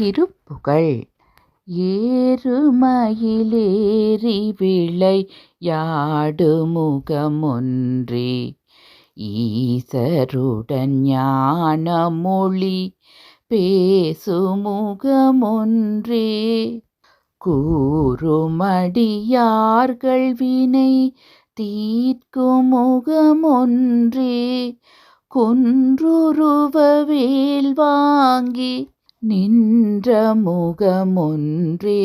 திருப்புகழ் ஏறுமயிலேறி விளை யாடு முகமொன்றே. ஈசருடன் ஞான மொழி பேசுமுகமொன்றே கூறுமடியார்கள் வினை தீர்க்கும் முகமொன்றே. குன்றுருவ வேல் வாங்கி நின்ற முகமொன்றே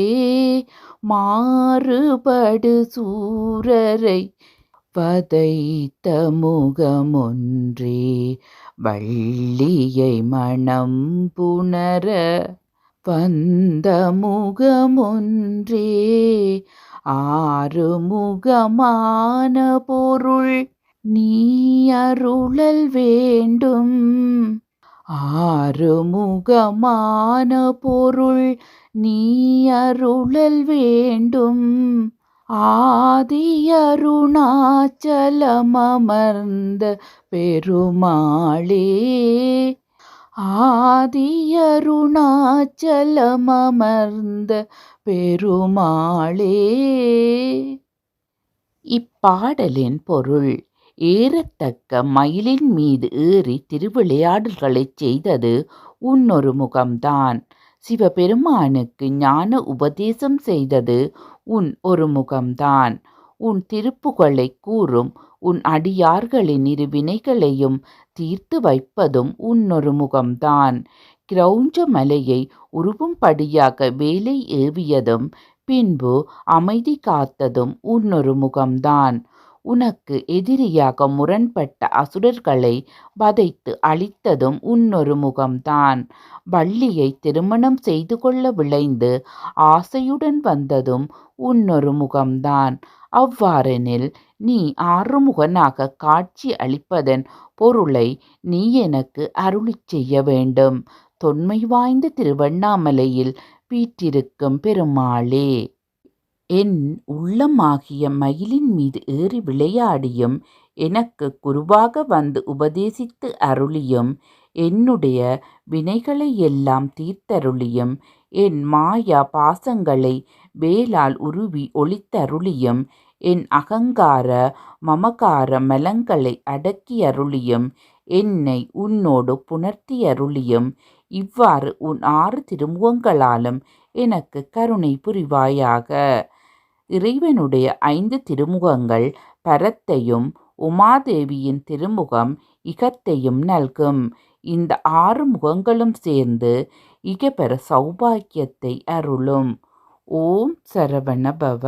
மாறுபடு சூரரை வதைத்த முகமொன்றே வள்ளியை மனம் புணர வந்த முகமொன்றே ஆறு முகமான பொருள் நீ அருளல் வேண்டும் ஆறுமுகமான பொருள் நீ அருளல் வேண்டும். ஆதியருணாச்சலமர்ந்த பெருமாளே ஆதியருணாச்சலமர்ந்த பெருமாளே. இப்பாடலின் பொருள் ஏறத்தக்க மயிலின் மீது ஏறி திருவிளையாடல்களைச் செய்தது உன்னொரு முகம்தான். சிவபெருமானுக்கு ஞான உபதேசம் செய்தது உன் ஒரு முகம்தான். உன் திருப்புகளை கூறும் உன் அடியார்களின் இரு வினைகளையும் தீர்த்து வைப்பதும் உன்னொரு முகம்தான். கிரௌஞ்ச மலையை உருவும்படியாக வேலை ஏவியதும் பின்பு அமைதி காத்ததும் உன்னொரு முகம்தான். உனக்கு எதிரியாக முரண்பட்ட அசுரர்களை வதைத்து அழித்ததும் உன்னொரு முகம்தான். வள்ளியை திருமணம் செய்து கொள்ள விளைந்து ஆசையுடன் வந்ததும் உன்னொரு முகம்தான். அவ்வாறெனில் நீ ஆறுமுகனாக காட்சி அளிப்பதன் பொருளை நீ எனக்கு அருளிச் செய்ய வேண்டும். தொன்மை வாய்ந்த திருவண்ணாமலையில் வீற்றிருக்கும் பெருமாளே. என் உள்ளமாகிய மயிலின் மீது ஏறி விளையாடியும் எனக்கு குருவாக வந்து உபதேசித்து அருளியும் என்னுடைய வினைகளை எல்லாம் தீர்த்தருளியும் என் மாயா பாசங்களை வேலால் உருவி ஒளித்தருளியும் என் அகங்கார மமகார மலங்களை அடக்கி அருளியும் என்னை உன்னோடு புணர்த்தி அருளியும் இவ்வாறு உன் ஆறு திருமுகங்களாலும் எனக்கு கருணை புரிவாயாக. இறைவனுடைய ஐந்து திருமுகங்கள் பரத்தையும் உமாதேவியின் திருமுகம் இகத்தையும் நல்கும். இந்த ஆறு முகங்களும் சேர்ந்து இகபெற சௌபாக்கியத்தை அருளும். ஓம் சரவண பவ